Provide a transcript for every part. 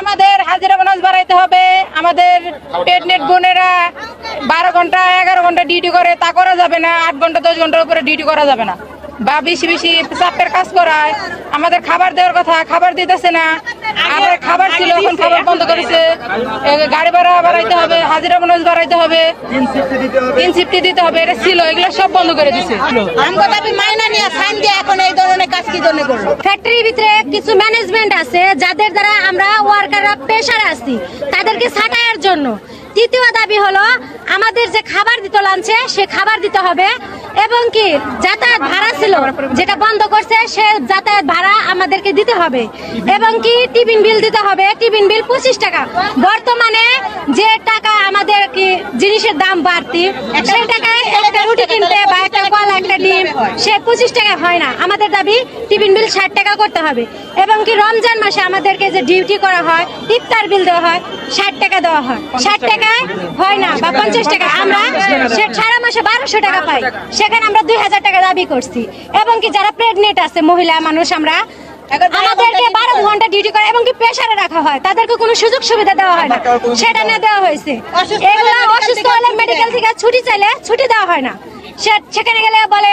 আমাদের হাজিরা বোনাস বাড়াইতে হবে। আমাদের পেটনেট বোনেরা বারো ঘণ্টা, এগারো ঘণ্টা ডিউটি করে, তা করা যাবে না। আট ঘণ্টা, দশ ঘণ্টার উপরে ডিউটি করা যাবে না। বা বেশি বেশি চাপের কাজ করায়। আমাদের খাবার দেওয়ার কথা খাবার দিতেছে না। আগে খাবার ছিল এখন খাবার বন্ধ করেছে। গাড়ি ভাড়া বাড়াইতে হবে হাজিরা বোনাস বাড়াইতে হবে। তিন সিফটি দিতে হবে এটা ছিল এগুলো সব বন্ধ করে দিছে। আমগো দাবি মাইনা নিয়ে সাইন দিয়ে এখন এই ধরনের কাজ কি জন্য করল ফ্যাক্টরির ভিতরে কিছু ম্যানেজমেন্ট আছে যাদের দ্বারা আমরা ওয়ার্কাররা তাদেরকে ছাঁটাইয়ের জন্য। তৃতীয় দাবি হলো আমাদের যে খাবার দিত লাঞ্চে সে খাবার দিতে হবে এবং কি যাতায়াত ভাড়া ছিল, যেটা বন্ধ করছে, সে যাতায়াত ভাড়া আমাদেরকে দিতে হবে। এবং কি টিফিন বিল দিতে হবে, টিফিন বিল পঁচিশ টাকা। বর্তমানে যে টাকা আমাদের কি জিনিসের দাম বাড়তি, সেই টাকায় একটা রুটি কিনতে বা একটা কলা, একটা ডিম, সে পঁচিশ টাকা হয় না। আমাদের দাবি টিফিন বিল ষাট টাকা করতে হবে। এবং কি রমজান মাসে আমাদেরকে যে ডিউটি করা হয়, ইফতার বিল দেওয়া হয়, ষাট টাকা দেওয়া হয়। ষাট টাকায় হয় না বা পঞ্চাশ টাকা। আমরা মাসে বারোশো টাকা পাই। সেখানে আমরা দুই হাজার টাকা দাবি করছি। এবং কি যারা প্রেগনেন্ট আছে মহিলা মানুষ আমরা আমাদেরকে বারো ঘণ্টা ডিউটি করে এবং কি প্রেশারে রাখা হয়। তাদেরকে কোনো সুযোগ সুবিধা দেওয়া হয় না। সেটা না দেওয়া হয়েছে। এগুলো অসুস্থ হলে ছুটি মেডিকেল থেকে ছুটি চাইলে ছুটি দেওয়া হয় না। সেখানে গেলে বলে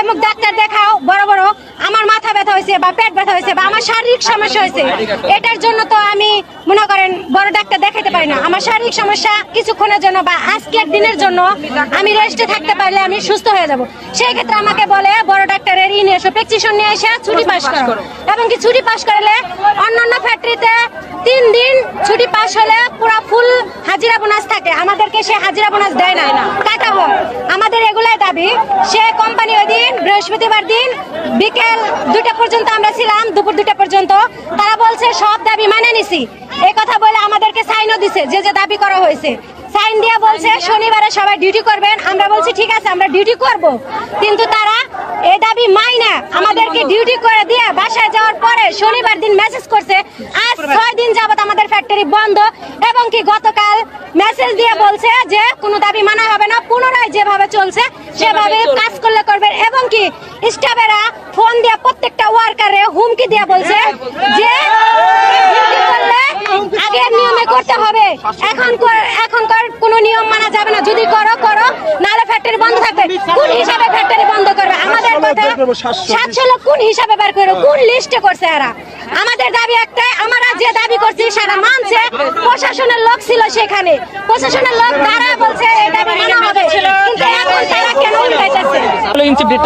এমুক ডাক্তার দেখাও বড় বড় আমার মাথা ব্যথা হয়েছে বা পেট ব্যথা হয়েছে বা আমার শারীরিক সমস্যা হয়েছে এটার জন্য তো আমি মনে করেন বড় ডাক্তার দেখাতে পারি না। আমার শারীরিক সমস্যা কিছুক্ষণের জন্য বা আজকের দিনের জন্য আমি রেস্টে থাকতে পারলে আমি সুস্থ হয়ে যাব। সেই ক্ষেত্রে আমাকে বলে বড় ডাক্তারের ই নিয়ে এসো প্রেসক্রিপশন নিয়ে এসে ছুটি পাস করো। এবং কি ছুটি পাস করলে অন্যান্য ফ্যাক্টরিতে তিন দিন ছুটি পাস হলে পুরো ফুল হাজিরা বোনাস থাকে। আমাদেরকে সে হাজিরা বোনাস দেয় না। কাটা হয়। আমাদের এগুলাই দাবি। সে কোম্পানি ওই দিন বৃহস্পতিবার দুটা পর্যন্ত আমরা ছিলাম দুপুর দুটা পর্যন্ত। তারা বলছে সব দাবি মানে নিছি। এই কথা বলে আমাদেরকে সাইনও দিছে যে যে দাবি করা হয়েছে। সাইন দিয়ে বলছে শনিবারে সবাই ডিউটি করবেন। আমরা বলছি ঠিক আছে আমরা ডিউটি করব। কিন্তু তারা এই দাবি মাই না আমাদেরকে ডিউটি করে দিয়ে বাসায় যাওয়ার পরে শনিবার দিন মেসেজ করছে ফ্যাক্টরি বন্ধ এবং কি গতকাল মেসেজ দিয়ে বলছে যে কোনো দাবি মানা হবে না পুনরায় যেভাবে চলছে সেভাবে কাজ করলে করবেন এবং কি স্টাফেরা ফোন দিয়ে প্রত্যেকটা ওয়ার্কারে হুমকি দিয়ে বলছে যে আগের নিয়মে করতে হবে। এখন কর- এখনকার কোনো নিয়ম মানা যাবে না। যদি করো করো নাহলে ফ্যাক্টরি বন্ধ থাকবে। কোন হিসাবে ফ্যাক্টরি বন্ধ করবে সাতশো লোক কোন হিসাবে বের করবে? কোন লিস্টে করছে এরা? আমাদের দাবি একটাই আমরা যে দাবি করছি সেটা মানছে। প্রশাসনের লোক ছিল সেখানে। প্রশাসনের লোক তারা বলছে এই দাবি মানা হবে। কিন্তু এখন তারা কেন উল্টাইতেছে?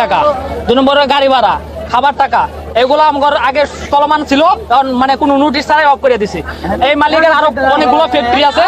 টাকা দু নম্বরে গাড়ি ভাড়া খাবার টাকা এগুলো আমার আগে চলমান ছিল মানে কোনো নোটিশ ছাড়াই অফ করে দিছে। এই মালিকের আরও অনেকগুলো ফ্যাক্টরি আছে।